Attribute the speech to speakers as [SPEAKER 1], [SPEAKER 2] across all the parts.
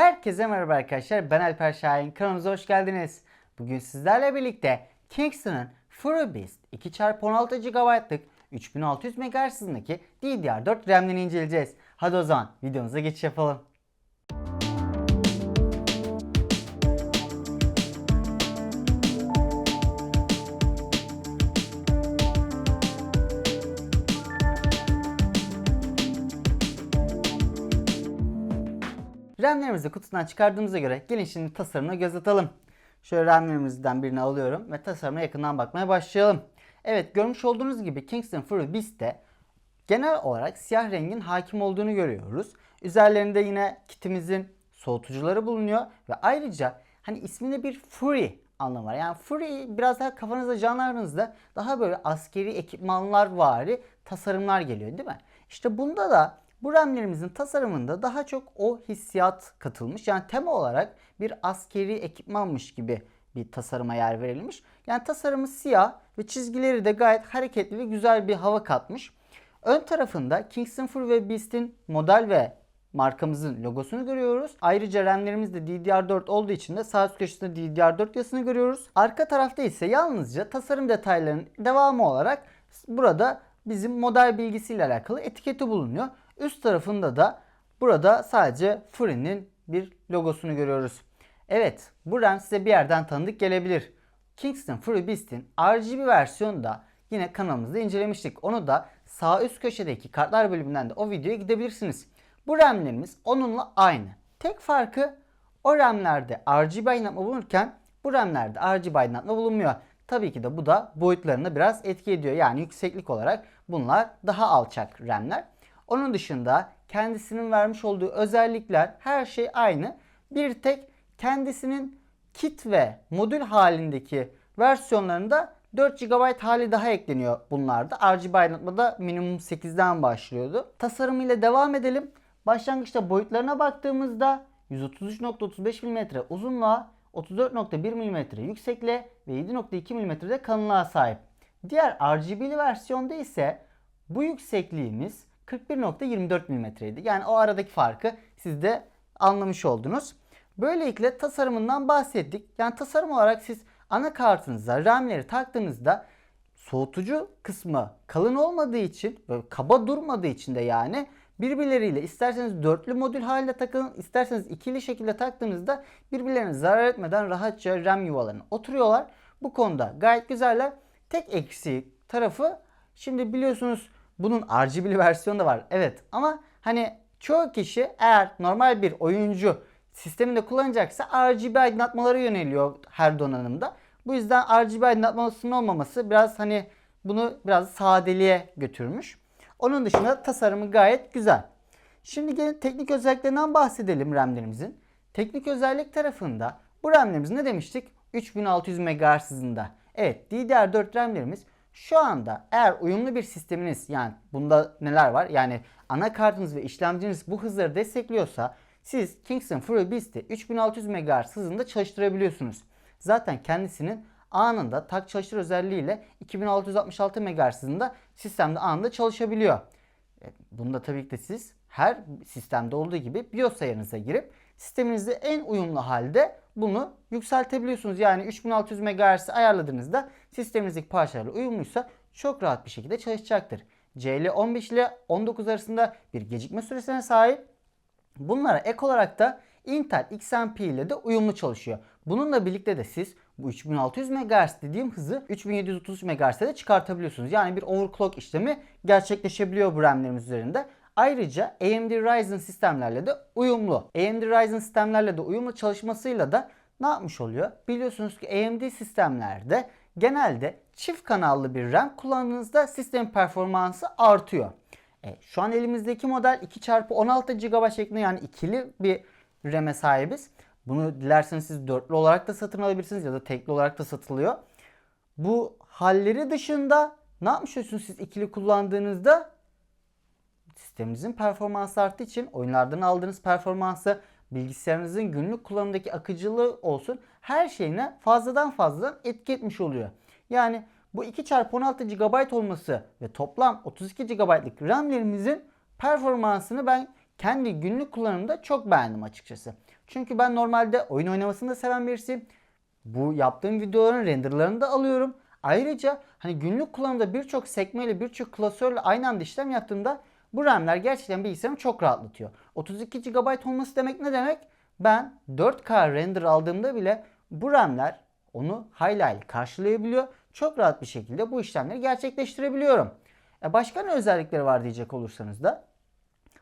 [SPEAKER 1] Herkese merhaba arkadaşlar. Ben Alper Şahin. Kanalımıza hoş geldiniz. Bugün sizlerle birlikte Kingston'ın FurBeast 2x16 GB'lık 3600 MHz hızındaki DDR4 RAM'lerini inceleyeceğiz. Hadi o zaman videomuza geçiş yapalım. RAM'lerimizi kutusundan çıkardığımıza göre gelin şimdi tasarımına göz atalım. Şöyle RAM'lerimizden birini alıyorum ve tasarıma yakından bakmaya başlayalım. Evet görmüş olduğunuz gibi Kingston Fury Beast'te genel olarak siyah rengin hakim olduğunu görüyoruz. Üzerlerinde yine kitimizin soğutucuları bulunuyor ve ayrıca hani isminde bir Fury anlamı var. Yani Fury biraz daha kafanızda canlarınızda daha böyle askeri ekipmanlar vari tasarımlar geliyor değil mi? İşte bunda da bu RAM'lerimizin tasarımında daha çok o hissiyat katılmış. Yani tema olarak bir askeri ekipmanmış gibi bir tasarıma yer verilmiş. Yani tasarımı siyah ve çizgileri de gayet hareketli ve güzel bir hava katmış. Ön tarafında Kingston Fury ve Beast'in model ve markamızın logosunu görüyoruz. Ayrıca RAM'lerimiz de DDR4 olduğu için de sağ üst köşesinde DDR4 yazısını görüyoruz. Arka tarafta ise yalnızca tasarım detaylarının devamı olarak burada bizim model bilgisiyle alakalı etiketi bulunuyor. Üst tarafında da burada sadece Fury'nin bir logosunu görüyoruz. Evet bu RAM size bir yerden tanıdık gelebilir. Kingston Fury Beast'in RGB versiyonu da yine kanalımızda incelemiştik. Onu da sağ üst köşedeki kartlar bölümünden de o videoya gidebilirsiniz. Bu RAM'lerimiz onunla aynı. Tek farkı o RAM'lerde RGB aydınlatma bulunurken bu RAM'lerde RGB aydınlatma bulunmuyor. Tabii ki de bu da boyutlarına biraz etki ediyor. Yani yükseklik olarak bunlar daha alçak RAM'ler. Onun dışında kendisinin vermiş olduğu özellikler her şey aynı. Bir tek kendisinin kit ve modül halindeki versiyonlarında 4 GB hali daha ekleniyor bunlarda. RGB aydınlatmada minimum 8'den başlıyordu. Tasarımıyla devam edelim. Başlangıçta boyutlarına baktığımızda 133.35 mm uzunluğa, 34.1 mm yüksekliğe ve 7.2 mm de kalınlığa sahip. Diğer RGB'li versiyonda ise bu yüksekliğimiz 41.24 mm'ydi. Yani o aradaki farkı siz de anlamış oldunuz. Böylelikle tasarımından bahsettik. Yani tasarım olarak siz anakartınıza RAM'leri taktığınızda soğutucu kısmı kalın olmadığı için böyle kaba durmadığı için de yani birbirleriyle isterseniz dörtlü modül halinde takın isterseniz ikili şekilde taktığınızda birbirlerine zarar etmeden rahatça RAM yuvalarına oturuyorlar. Bu konuda gayet güzeller. Tek eksiği tarafı şimdi biliyorsunuz bunun RGB'li versiyonu da var. Evet ama hani çoğu kişi eğer normal bir oyuncu sisteminde kullanacaksa RGB aydınlatmalara yöneliyor her donanımda. Bu yüzden RGB aydınlatmasının olmaması biraz hani bunu biraz sadeliğe götürmüş. Onun dışında tasarımı gayet güzel. Şimdi gelin teknik özelliklerinden bahsedelim RAM'lerimizin. Teknik özellik tarafında bu RAM'lerimiz ne demiştik? 3600 MHz hızında. Evet DDR4 RAM'lerimiz şu anda eğer uyumlu bir sisteminiz yani bunda neler var? Yani anakartınız ve işlemciniz bu hızları destekliyorsa siz Kingston Beast'i 3600 MHz hızında çalıştırabiliyorsunuz. Zaten kendisinin anında tak çalıştır özelliğiyle 2666 MHz hızında sistemde anında çalışabiliyor. E, Bunda tabii ki de siz her sistemde olduğu gibi BIOS ayarınıza girip sisteminizde en uyumlu halde bunu yükseltebiliyorsunuz. Yani 3600 MHz'i ayarladığınızda sisteminizdeki parçalarla uyumluysa çok rahat bir şekilde çalışacaktır. CL15 ile 19 arasında bir gecikme süresine sahip. Bunlara ek olarak da Intel XMP ile de uyumlu çalışıyor. Bununla birlikte de siz bu 3600 MHz dediğim hızı 3733 MHz'e de çıkartabiliyorsunuz. Yani bir overclock işlemi gerçekleşebiliyor bu RAM'lerimiz üzerinde. Ayrıca AMD Ryzen sistemlerle de uyumlu. AMD Ryzen sistemlerle de uyumlu çalışmasıyla da ne yapmış oluyor? Biliyorsunuz ki AMD sistemlerde genelde çift kanallı bir RAM kullandığınızda sistem performansı artıyor. E, şu an elimizdeki model 2x16 GB şeklinde yani ikili bir RAM'e sahibiz. Bunu dilerseniz siz dörtlü olarak da satın alabilirsiniz ya da tekli olarak da satılıyor. Bu halleri dışında ne yapmış oluyorsunuz siz ikili kullandığınızda? Sisteminizin performansı arttığı için oyunlardan aldığınız performansı, bilgisayarınızın günlük kullanımdaki akıcılığı olsun her şeyine fazladan fazladan etki etmiş oluyor. Yani bu 2x16 GB olması ve toplam 32 GB'lık RAM'lerimizin performansını ben kendi günlük kullanımda çok beğendim açıkçası. Çünkü ben normalde oyun oynamasını da seven birisiyim. Bu yaptığım videoların renderlarını da alıyorum. Ayrıca hani günlük kullanımda birçok sekmeyle birçok klasörle aynı anda işlem yaptığımda bu RAM'ler gerçekten bilgisayarımı çok rahatlatıyor. 32 GB olması demek ne demek? Ben 4K render aldığımda bile bu RAM'ler onu hayli karşılayabiliyor. Çok rahat bir şekilde bu işlemleri gerçekleştirebiliyorum. E başka ne özellikleri var diyecek olursanız da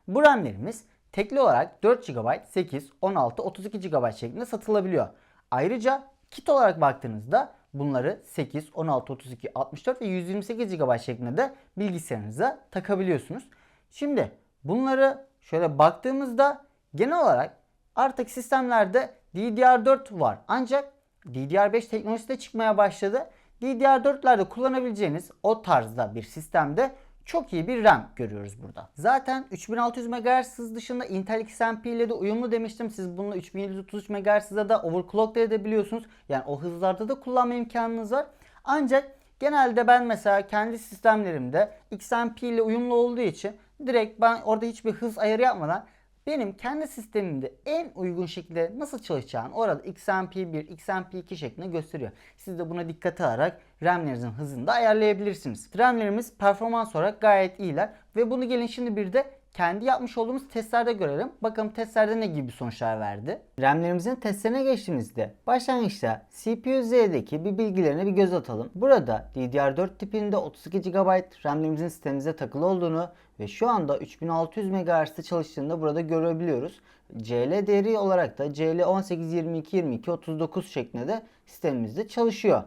[SPEAKER 1] bu RAM'lerimiz tekli olarak 4 GB, 8, 16, 32 GB şeklinde satılabiliyor. Ayrıca kit olarak baktığınızda bunları 8, 16, 32, 64 ve 128 GB şeklinde de bilgisayarınıza takabiliyorsunuz. Şimdi bunları şöyle baktığımızda genel olarak artık sistemlerde DDR4 var. Ancak DDR5 teknolojisi de çıkmaya başladı. DDR4'lerde kullanabileceğiniz o tarzda bir sistemde çok iyi bir RAM görüyoruz burada. Zaten 3600 MHz hız dışında Intel XMP ile de uyumlu demiştim. Siz bunu 3733 MHz hızda da overclock da edebiliyorsunuz. Yani o hızlarda da kullanma imkanınız var. Ancak genelde ben mesela kendi sistemlerimde XMP ile uyumlu olduğu için direkt ben orada hiçbir hız ayarı yapmadan benim kendi sistemimde en uygun şekilde nasıl çalışacağını orada XMP1, XMP2 şeklinde gösteriyor. Siz de buna dikkate alarak RAM'lerinizin hızını da ayarlayabilirsiniz. RAM'lerimiz performans olarak gayet iyiler ve bunu gelin şimdi bir de kendi yapmış olduğumuz testlerde görelim. Bakalım testlerde ne gibi sonuçlar verdi. RAM'lerimizin testlerine geçtiğimizde başlangıçta CPU Z'deki bir bilgilerine bir göz atalım. Burada DDR4 tipinde 32 GB RAM'lerimizin sistemimize takılı olduğunu ve şu anda 3600 MHz'de çalıştığını burada görebiliyoruz. CL değeri olarak da CL 18 22 22 39 şeklinde de sistemimizde çalışıyor.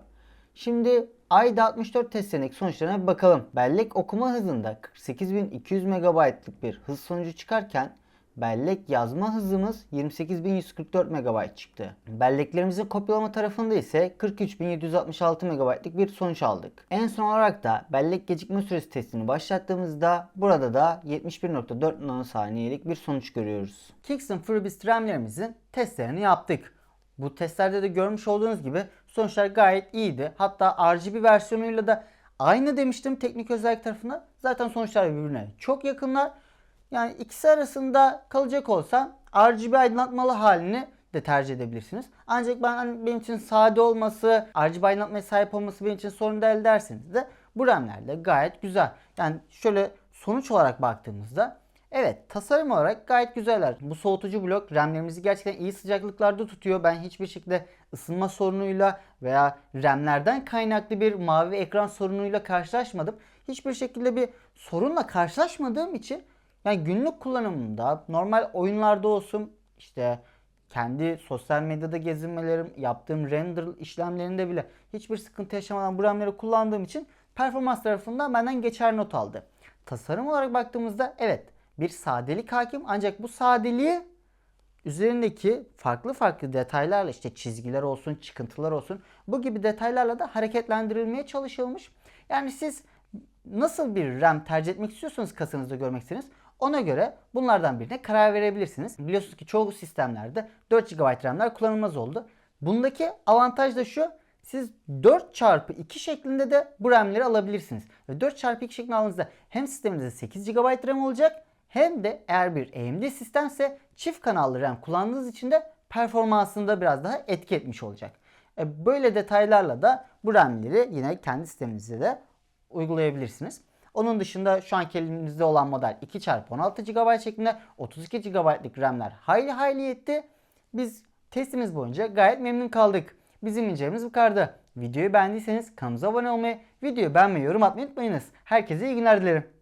[SPEAKER 1] Şimdi ayda 64 testlerindeki sonuçlarına bir bakalım. Bellek okuma hızında 48200 MB'lık bir hız sonucu çıkarken bellek yazma hızımız 28144 MB çıktı. Belleklerimizin kopyalama tarafında ise 43766 MB'lık bir sonuç aldık. En son olarak da bellek gecikme süresi testini başlattığımızda burada da 71.4 nanosaniyelik bir sonuç görüyoruz. Kingston FreeBeast RAM'lerimizin testlerini yaptık. Bu testlerde de görmüş olduğunuz gibi sonuçlar gayet iyiydi. Hatta RGB versiyonuyla da aynı demiştim teknik özellik tarafında. Zaten sonuçlar birbirine çok yakınlar. Yani ikisi arasında kalacak olsam RGB aydınlatmalı halini de tercih edebilirsiniz. Ancak ben hani benim için sade olması, RGB aydınlatmaya sahip olması benim için sorun değil derseniz de bu RAM'ler gayet güzel. Yani şöyle sonuç olarak baktığımızda Evet tasarım olarak gayet güzeller. Bu soğutucu blok RAM'lerimizi gerçekten iyi sıcaklıklarda tutuyor. Ben hiçbir şekilde ısınma sorunuyla veya RAM'lerden kaynaklı bir mavi ekran sorunuyla karşılaşmadım. Hiçbir şekilde bir sorunla karşılaşmadığım için yani günlük kullanımında normal oyunlarda olsun işte kendi sosyal medyada gezinmelerim, yaptığım render işlemlerinde bile hiçbir sıkıntı yaşamadan bu RAM'leri kullandığım için performans tarafından benden geçer not aldı. Tasarım olarak baktığımızda evet bir sadelik hakim ancak bu sadeliği üzerindeki farklı farklı detaylarla işte çizgiler olsun, çıkıntılar olsun bu gibi detaylarla da hareketlendirilmeye çalışılmış. Yani siz nasıl bir RAM tercih etmek istiyorsanız kasanızda görmek istediğiniz ona göre bunlardan birine karar verebilirsiniz. Biliyorsunuz ki çoğu sistemlerde 4 GB RAM'ler kullanılmaz oldu. Bundaki avantaj da şu. Siz 4 çarpı 2 şeklinde de bu RAM'leri alabilirsiniz. Ve 4 çarpı 2 şeklinde aldığınızda hem sisteminizde 8 GB RAM olacak hem de eğer bir AMD sistemse çift kanallı RAM kullandığınız için de performansında biraz daha etki etmiş olacak. E böyle detaylarla da bu RAM'leri yine kendi sisteminizde de uygulayabilirsiniz. Onun dışında şu anki elimizde olan model 2x16 GB şeklinde 32 GB'lık RAM'ler hayli hayli yetti. Biz testimiz boyunca gayet memnun kaldık. Bizim incelememiz bu kadardı. Videoyu beğendiyseniz kanalımıza abone olmayı, videoyu beğenmeyi, yorum atmayı unutmayınız. Herkese iyi günler dilerim.